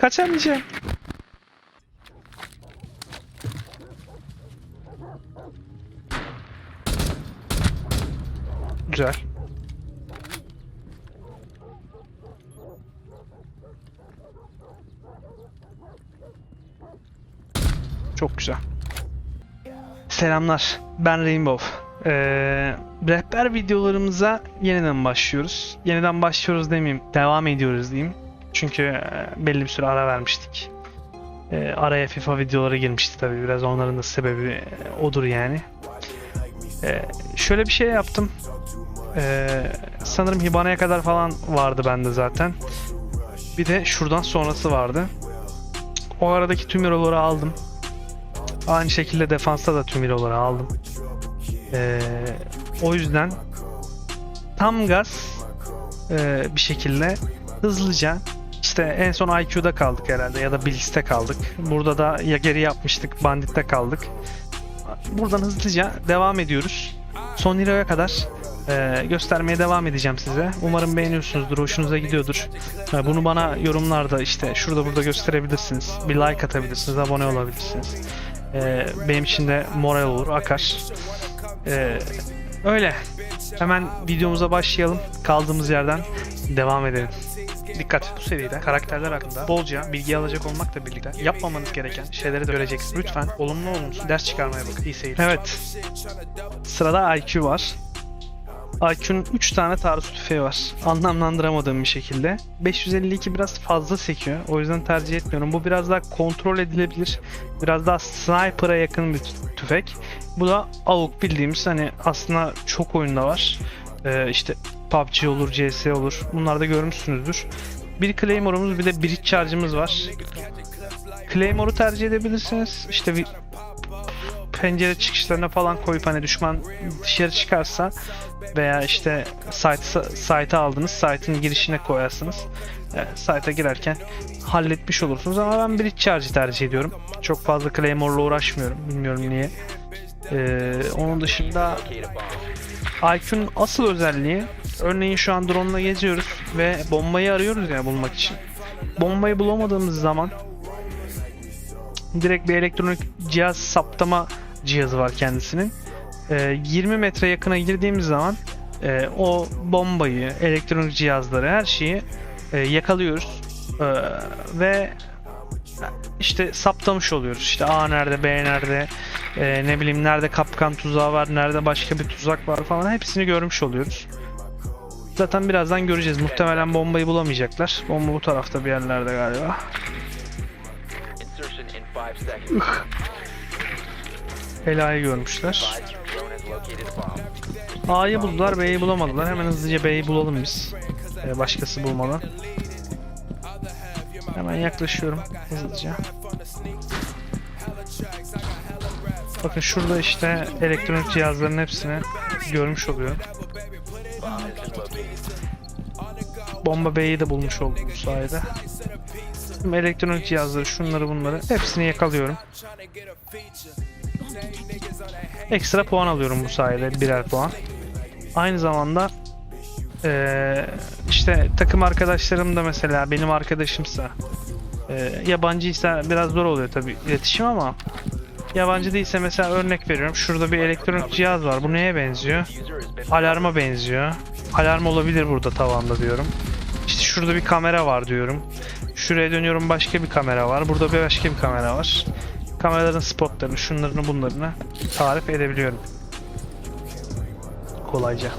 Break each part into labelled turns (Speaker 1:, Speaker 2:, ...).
Speaker 1: Kaçamayacağım. Güzel. Çok güzel. Selamlar. Ben Rainbow. Ee, rehber videolarımıza yeniden başlıyoruz. Yeniden başlıyoruz demeyeyim. Devam ediyoruz diyeyim. Çünkü e, belli bir süre ara vermiştik. Ee, araya FIFA videoları girmişti tabii. Biraz onların da sebebi e, odur yani. Ee, şöyle bir şey yaptım. Ee, sanırım Hibana'ya kadar falan vardı bende zaten. Bir de şuradan sonrası vardı. O aradaki tüm euroları aldım. Aynı şekilde defansta da tüm euroları aldım. Ee, o yüzden tam gaz e, bir şekilde hızlıca işte en son IQ'da kaldık herhalde ya da Blitz'te kaldık. Burada da ya geri yapmıştık, Bandit'te kaldık. Buradan hızlıca devam ediyoruz. Son Hero'ya kadar e, göstermeye devam edeceğim size. Umarım beğeniyorsunuzdur, hoşunuza gidiyordur. E, bunu bana yorumlarda işte şurada burada gösterebilirsiniz. Bir like atabilirsiniz, abone olabilirsiniz. E, benim için de moral olur, akar. E, öyle. Hemen videomuza başlayalım. Kaldığımız yerden devam edelim. Dikkat! Bu seride karakterler hakkında bolca bilgi alacak olmakla birlikte yapmamanız gereken şeyleri de göreceksiniz. Lütfen olumlu olumsuz ders çıkarmaya bakın. İyi seyirler. Evet. Sırada IQ var. IQ'nun 3 tane taarruz tüfeği var. Anlamlandıramadığım bir şekilde. 552 biraz fazla sekiyor. O yüzden tercih etmiyorum. Bu biraz daha kontrol edilebilir. Biraz daha sniper'a yakın bir tü- tüfek. Bu da AUK bildiğimiz hani aslında çok oyunda var. Ee, işte PUBG olur, CS olur. Bunları da görmüşsünüzdür. Bir Claymore'umuz bir de Bridge Charge'ımız var. Claymore'u tercih edebilirsiniz. İşte bir pencere çıkışlarına falan koyup hani düşman dışarı çıkarsa veya işte site site'a aldınız site'in girişine koyarsınız. E, site'a girerken halletmiş olursunuz ama ben Bridge Charge'ı tercih ediyorum. Çok fazla Claymore'la uğraşmıyorum. Bilmiyorum niye. E, onun dışında IQ'nun asıl özelliği örneğin şu an drone'la geziyoruz ve bombayı arıyoruz ya bulmak için. Bombayı bulamadığımız zaman direkt bir elektronik cihaz saptama cihazı var kendisinin. Ee, 20 metre yakına girdiğimiz zaman e, o bombayı, elektronik cihazları, her şeyi e, yakalıyoruz Ee, ve işte saptamış oluyoruz. İşte A nerede, B nerede, e, ne bileyim nerede kapkan tuzağı var, nerede başka bir tuzak var falan hepsini görmüş oluyoruz. Zaten birazdan göreceğiz. Muhtemelen bombayı bulamayacaklar. Bomba bu tarafta bir yerlerde galiba.
Speaker 2: Insertion in 5 seconds.
Speaker 1: Hela'yı görmüşler. A'yı buldular, B'yi bulamadılar. Hemen hızlıca B'yi bulalım biz. Ee, başkası bulmadan. Hemen yaklaşıyorum hızlıca. Bakın şurada işte elektronik cihazların hepsini görmüş oluyor. Bomba B'yi de bulmuş oldum bu sayede. Tüm elektronik cihazları, şunları bunları hepsini yakalıyorum. Ekstra puan alıyorum bu sayede birer puan. Aynı zamanda eee, işte takım arkadaşlarım da mesela benim arkadaşımsa eee yabancıysa biraz zor oluyor tabii iletişim ama yabancı değilse mesela örnek veriyorum şurada bir elektronik cihaz var bu neye benziyor? Alarma benziyor. Alarm olabilir burada tavanda diyorum. İşte şurada bir kamera var diyorum. Şuraya dönüyorum başka bir kamera var. Burada bir başka bir kamera var. Kameraların spotlarını, şunlarını bunlarını tarif edebiliyorum. Kolayca.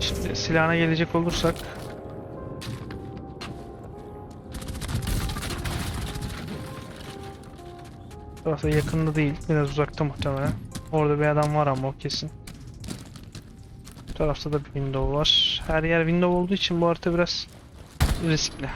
Speaker 1: Şimdi silahına gelecek olursak Burası yakında değil. Biraz uzakta muhtemelen. Orada bir adam var ama o kesin. Bu tarafta da bir window var. Her yer window olduğu için bu harita biraz riskli.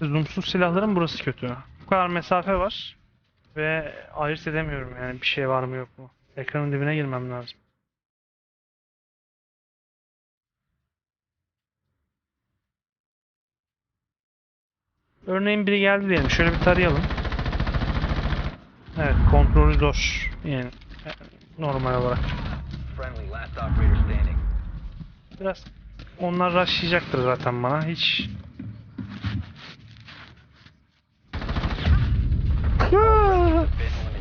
Speaker 1: Zoomsuz silahların burası kötü. Bu kadar mesafe var. Ve ayırt edemiyorum yani bir şey var mı yok mu. Ekranın dibine girmem lazım. Örneğin biri geldi diyelim. Şöyle bir tarayalım. Evet kontrolü zor. Yani e, normal olarak. Biraz onlar rushlayacaktır zaten bana. Hiç.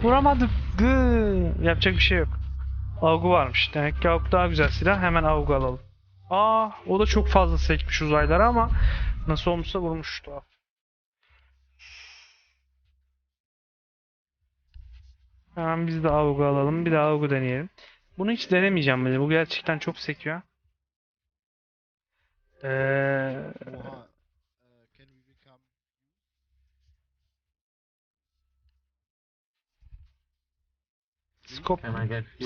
Speaker 1: Vuramadım. Gıı! Yapacak bir şey yok. Avgu varmış. Demek ki avgu daha güzel silah. Hemen avgu alalım. Aa, o da çok fazla sekmiş uzaylara ama nasıl olmuşsa vurmuş tuhaf. Hemen biz de avgu alalım. Bir de avgu deneyelim. Bunu hiç denemeyeceğim bile. Bu gerçekten çok sekiyor. Ee,
Speaker 3: become
Speaker 1: Skop,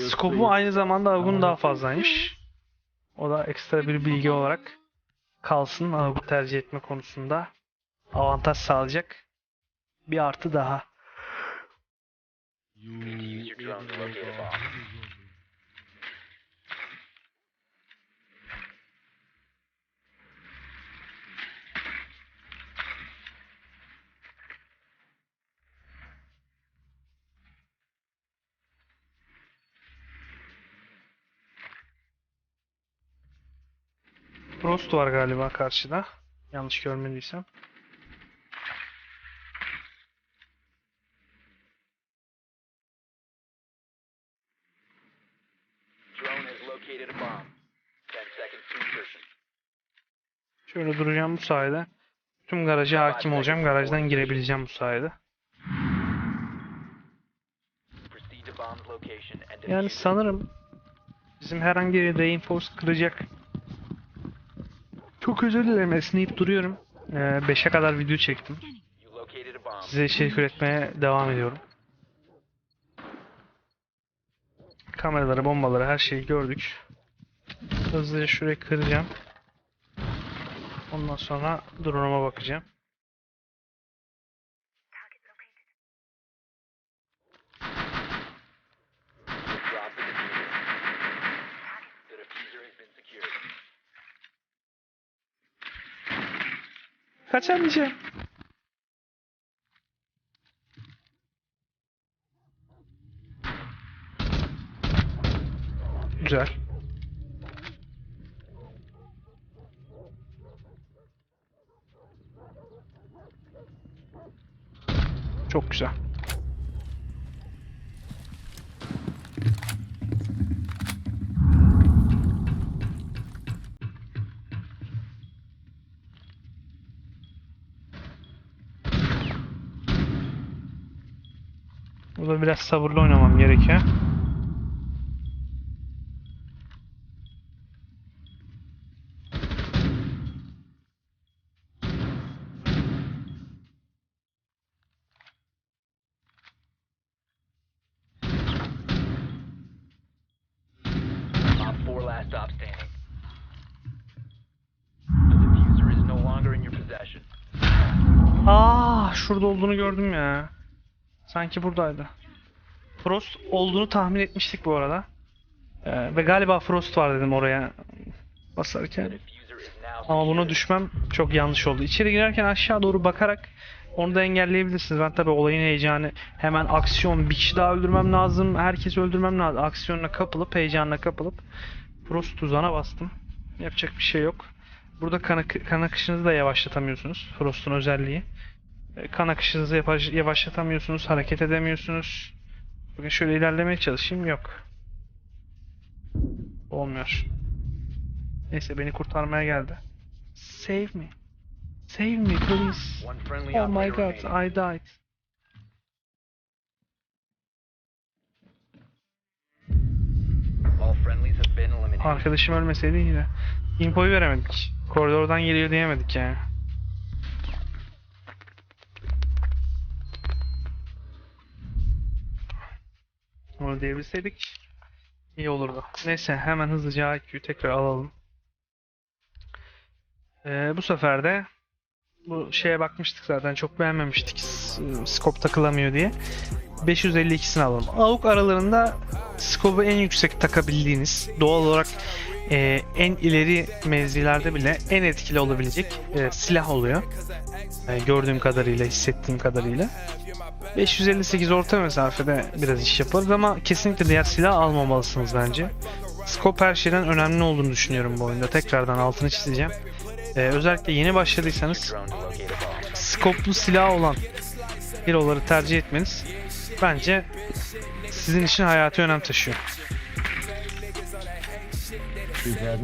Speaker 1: skopu aynı zamanda avgun daha fazlaymış. O da ekstra bir bilgi olarak kalsın avgu tercih etme konusunda avantaj sağlayacak. Bir artı daha. Frost var galiba karşıda. Yanlış görmediysem.
Speaker 2: Drone has located a bomb. 10 seconds to insertion.
Speaker 1: Şöyle duracağım bu sayede. Tüm garaja hakim olacağım. Garajdan girebileceğim bu sayede. Yani sanırım bizim herhangi bir reinforce kıracak. Çok özür dilerim esneyip duruyorum. 5'e kadar video çektim. Size içerik üretmeye devam ediyorum. Kameraları, bombaları, her şeyi gördük. Hızlıca şurayı kıracağım. Ondan sonra drone'uma bakacağım.
Speaker 2: Drop the
Speaker 1: Çok güzel. Burada biraz sabırlı oynamam gerekiyor. Şurada olduğunu gördüm ya. Sanki buradaydı. Frost olduğunu tahmin etmiştik bu arada. Ee, ve galiba Frost var dedim oraya basarken. Ama buna düşmem çok yanlış oldu. İçeri girerken aşağı doğru bakarak onu da engelleyebilirsiniz. Ben tabii olayın heyecanı hemen aksiyon bir kişi daha öldürmem lazım. Herkesi öldürmem lazım. Aksiyonuna kapılıp heyecanla kapılıp Frost tuzağına bastım. Yapacak bir şey yok. Burada kan akışınızı da yavaşlatamıyorsunuz. Frost'un özelliği. E, Kan akışınızı yavaş- yavaşlatamıyorsunuz. Hareket edemiyorsunuz. Bugün şöyle ilerlemeye çalışayım. Yok. Olmuyor. Neyse beni kurtarmaya geldi. Save me. Save me please. Oh my god. I died. Arkadaşım ölmeseydi iyiydi. Infoyu veremedik. Koridordan geliyor diyemedik yani. Onu diyebilseydik iyi olurdu. Neyse hemen hızlıca IQ'yu tekrar alalım. Ee, bu sefer de bu şeye bakmıştık zaten çok beğenmemiştik scope takılamıyor diye. 552'sini alalım. AUK aralarında scope'u en yüksek takabildiğiniz, doğal olarak e, en ileri mevzilerde bile en etkili olabilecek e, silah oluyor. E, gördüğüm kadarıyla, hissettiğim kadarıyla. 558 orta mesafede biraz iş yaparız ama kesinlikle diğer silah almamalısınız bence. Scope her şeyden önemli olduğunu düşünüyorum bu oyunda. Tekrardan altını çizeceğim. E, özellikle yeni başladıysanız skoplu silah olan hero'ları tercih etmeniz bence sizin için hayati önem taşıyor.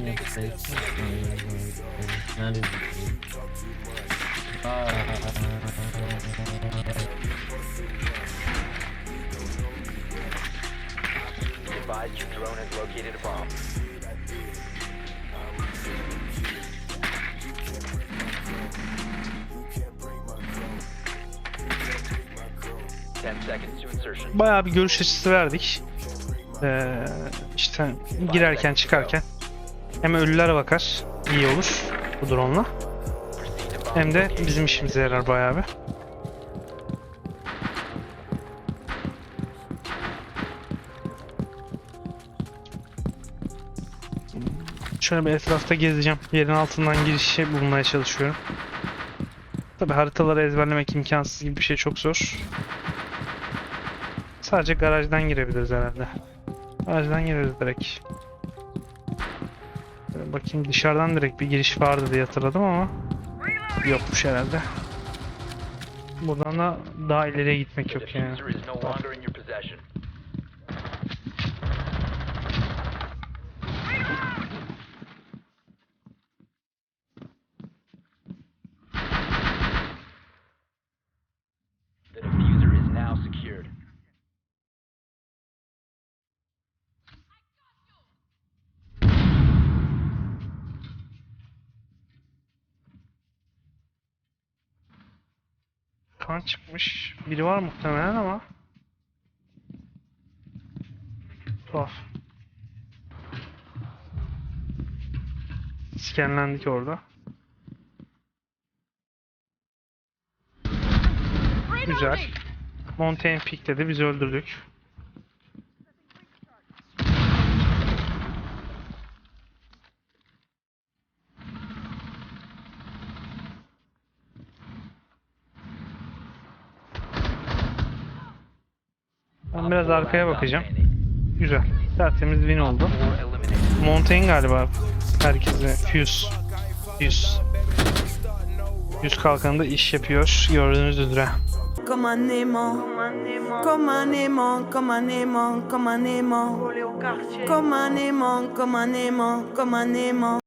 Speaker 4: Yapsaydı. Nerede?
Speaker 2: Advised your drone has located a bomb. Ten seconds to insertion.
Speaker 1: Bayağı bir görüş açısı verdik. Ee, işte girerken çıkarken hem ölülere bakar iyi olur bu drone'la hem de bizim işimize yarar bayağı bir. Şöyle bir etrafta gezeceğim. Yerin altından girişi bulmaya çalışıyorum. Tabi haritaları ezberlemek imkansız gibi bir şey çok zor. Sadece garajdan girebiliriz herhalde. Garajdan gireriz direkt. Şöyle bakayım dışarıdan direkt bir giriş vardı diye hatırladım ama yokmuş herhalde. Buradan da daha ileriye gitmek yok yani. Kan çıkmış. Biri var muhtemelen ama. Tuhaf. Skenlendik orada. Güzel. Mountain Peak dedi. Biz öldürdük. Ben biraz arkaya bakacağım. Güzel. Tertemiz win oldu. Mountain galiba herkese Fuse. Fuse. Fuse kalkanında iş yapıyor gördüğünüz üzere.